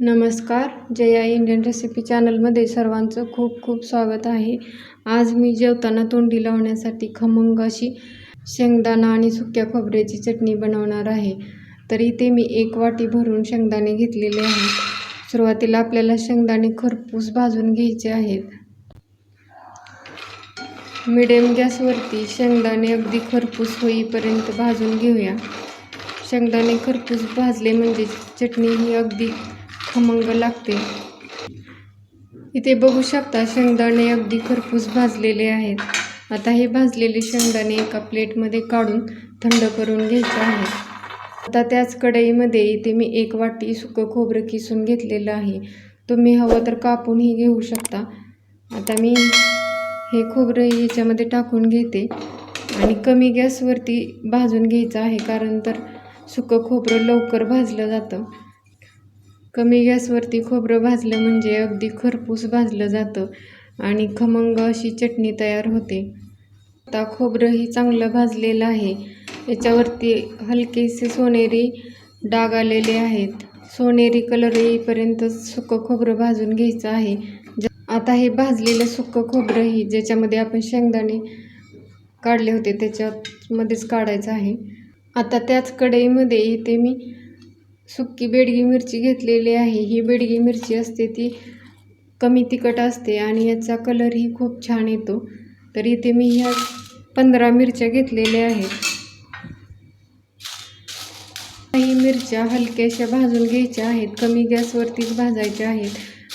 नमस्कार Jaya Indian recipe चॅनलमध्ये सर्वांचं खूप खूप स्वागत आहे. आज मी जेवताना तोंडी लावण्यासाठी खमंग अशी शेंगदाणा आणि सुक्या खोबऱ्याची चटणी बनवणार आहे. तर इथे मी एक वाटी भरून शेंगदाणे घेतलेले आहेत. सुरुवातीला आपल्याला शेंगदाणे खरपूस भाजून घ्यायचे आहेत. मिडियम गॅसवरती शेंगदाणे अगदी खरपूस होईपर्यंत भाजून घेऊया. शेंगदाणे खरपूस भाजले म्हणजे चटणी ही अगदी खमंग लागते. इथे बघू शकता शेंगदाणे अगदी खरपूस भाजलेले आहेत. आता हे भाजलेले शेंगदाणे एका प्लेटमध्ये काढून थंड करून घ्यायचे आहेत. आता त्याच कढईमध्ये इथे मी एक वाटी सुकं खोबरं किसून घेतलेलं आहे. तुम्ही हवं तर कापूनही घेऊ शकता. आता मी हे खोबरं याच्यामध्ये टाकून घेते. आणि कमी गॅसवरती भाजून घ्यायचं आहे कारण तर सुकं खोबरं लवकर भाजलं जातं. कमी गॅसवरती खोबरं भाजलं म्हणजे अगदी खरपूस भाजलं जातं आणि खमंग अशी चटणी तयार होते. आता खोबरंही चांगलं भाजलेलं आहे. याच्यावरती हलकेसे सोनेरी डाग आलेले आहेत. सोनेरी कलर येईपर्यंत सुकं खोबरं भाजून घ्यायचं आहे. आता हे भाजलेलं सुकं खोबरंही ज्याच्यामध्ये आपण शेंगदाणे काढले होते त्याच्यामध्येच काढायचं आहे. आता त्याच कढईमध्ये इथे मी सुक्की बेडगी मिरची घेतलेली आहे. ही बेडगी मिरची असते ती कमी तिखट असते आणि याचा कलरही खूप छान येतो. तर इथे मी ह्या पंधरा मिरच्या घेतलेल्या आहेत. काही मिरच्या हलक्याशा भाजून घ्यायच्या आहेत. कमी गॅसवरतीच भाजायच्या आहेत.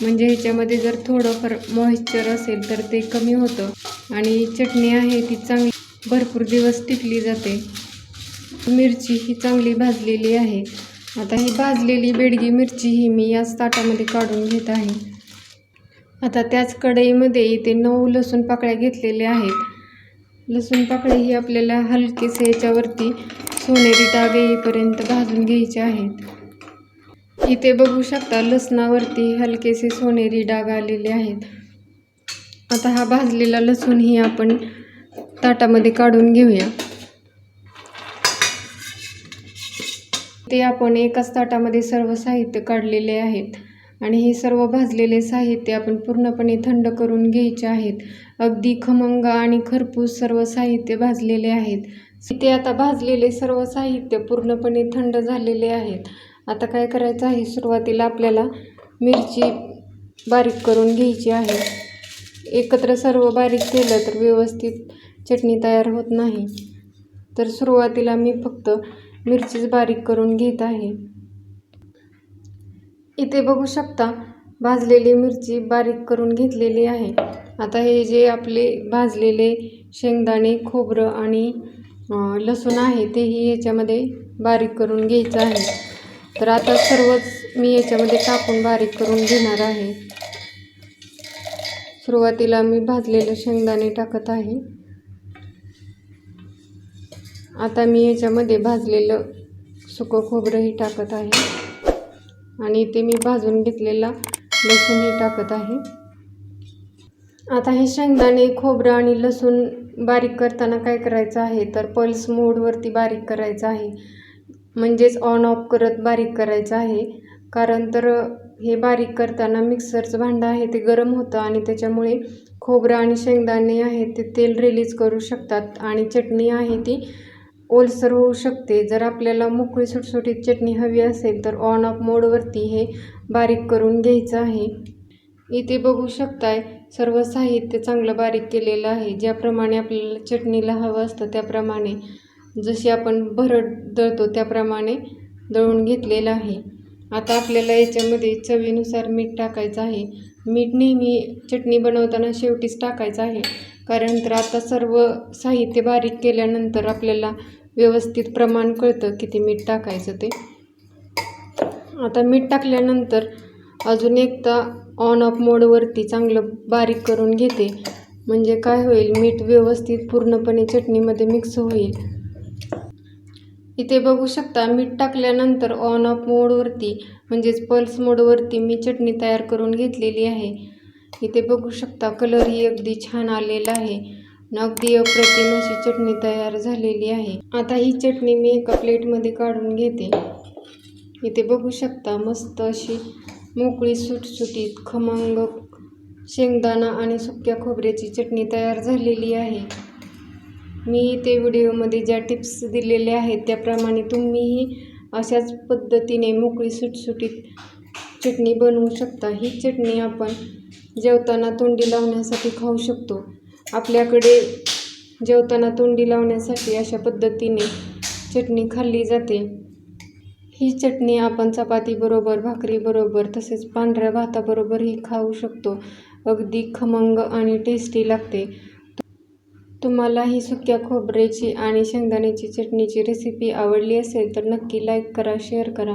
म्हणजे ह्याच्यामध्ये जर थोडंफार मॉइश्चर असेल तर ते कमी होतं. आणि चटणी आहे ती चांगली भरपूर दिवस टिकली जाते. मिरची ही चांगली भाजलेली आहे. आता ही भाजलेली बेडगी मिरची ही मी याच ताटामध्ये काढून घेत आहे. आता त्याच कढईमध्ये इथे नऊ लसूण पाकळ्या घेतलेल्या आहेत. लसूण पाकळ्या ही आपल्याला हलकेसे याच्यावरती सोनेरी डाग येईपर्यंत भाजून घ्यायचे आहेत. इथे बघू शकता लसणावरती हलकेसे सोनेरी डाग आलेले आहेत. आता हा भाजलेला लसूण ही आपण ताटामध्ये काढून घेऊया. ते आपण एकाच ताटामध्ये सर्व साहित्य काढलेले आहेत. आणि हे सर्व भाजलेले साहित्य आपण पूर्णपणे थंड करून घ्यायचे आहेत. अगदी खमंग आणि खरपूस सर्व साहित्य भाजलेले आहेत. ते आता भाजलेले सर्व साहित्य पूर्णपणे थंड झालेले आहेत. आता काय करायचं आहे? सुरुवातीला आपल्याला मिरची बारीक करून घ्यायची आहे. एकत्र सर्व बारीक केलं तर व्यवस्थित चटणी तयार होत नाही. तर सुरुवातीला मी फक्त मिरचीच बारीक करून घेत आहे. इथे बघू शकता भाजलेली मिरची बारीक करून घेतलेली आहे. आता हे जे आपले भाजलेले शेंगदाणे खोबरं आणि लसूण आहे तेही याच्यामध्ये बारीक करून घ्यायचं आहे. तर आता सर्वच मी याच्यामध्ये टाकून बारीक करून घेणार आहे. सुरुवातीला मी भाजलेलं शेंगदाणे टाकत आहे. आता मी याच्यामध्ये भाजलेलं सुकं खोबरंही टाकत आहे. आणि ते मी भाजून घेतलेला लसूणही टाकत आहे. आता हे शेंगदाणे खोबरं आणि लसूण बारीक करताना काय करायचं आहे? तर पल्स मोडवरती बारीक करायचं आहे. म्हणजेच ऑन ऑफ करत बारीक करायचं आहे. कारण तर हे बारीक करताना मिक्सरचं भांडं आहे ते गरम होतं आणि त्याच्यामुळे खोबरं आणि शेंगदाणे आहे ते तेल रिलीज करू शकतात. आणि चटणी आहे ती ओलसर होऊ शकते. जर आपल्याला मोकळी सुटसुटीत चटणी हवी असेल तर ऑन ऑफ मोडवरती हे बारीक करून घ्यायचं आहे. इथे बघू शकताय सर्व साहित्य चांगलं बारीक केलेलं आहे. ज्याप्रमाणे आपल्याला चटणीला हवं असतं त्याप्रमाणे जशी आपण भरड दळतो त्याप्रमाणे दळून घेतलेलं आहे. आता आपल्याला याच्यामध्ये चवीनुसार मीठ टाकायचं आहे. मीठ नेहमी चटणी बनवताना शेवटीच टाकायचं आहे. कारण तर आता सर्व साहित्य बारीक केल्यानंतर आपल्याला व्यवस्थित प्रमाण कळतं किती मीठ टाकायचं ते. आता मीठ टाकल्यानंतर अजून एकदा ऑन ऑफ मोडवरती चांगलं बारीक करून घेते. म्हणजे काय होईल मीठ व्यवस्थित पूर्णपणे चटणीमध्ये मिक्स होईल. इथे बघू शकता मीठ टाकल्यानंतर ऑन ऑफ मोडवरती म्हणजेच पल्स मोडवरती मी चटणी तयार करून घेतलेली आहे. इथे बघू शकता कलरही अगदी छान आलेला आहे. अगदी अप्रतिम अशी चटणी तयार झालेली आहे. आता ही चटणी मी एका प्लेटमध्ये काढून घेते. इथे बघू शकता मस्त अशी मोकळी सुटसुटीत खमंग शेंगदाणा आणि सुक्या खोबऱ्याची चटणी तयार झालेली आहे. मी इथे व्हिडिओमध्ये ज्या टिप्स दिलेल्या आहेत त्याप्रमाणे तुम्हीही अशाच पद्धतीने मोकळी सुटसुटीत चटणी बनवू शकता. ही चटणी आपण जेवताना तोंडी लावण्यासाठी खाऊ शकतो. आपल्याकडे जेवताना तोंडी लावण्यासाठी अशा पद्धतीने चटणी खाल्ली जाते. ही चटणी आपण चपातीबरोबर भाकरीबरोबर तसेच पांढऱ्या भाताबरोबरही खाऊ शकतो. अगदी खमंग आणि टेस्टी लागते. तुम्हाला ही सुक्या खोबऱ्याची आणि शेंगदाण्याची चटणीची रेसिपी आवडली असेल तर नक्की लाईक करा शेअर करा.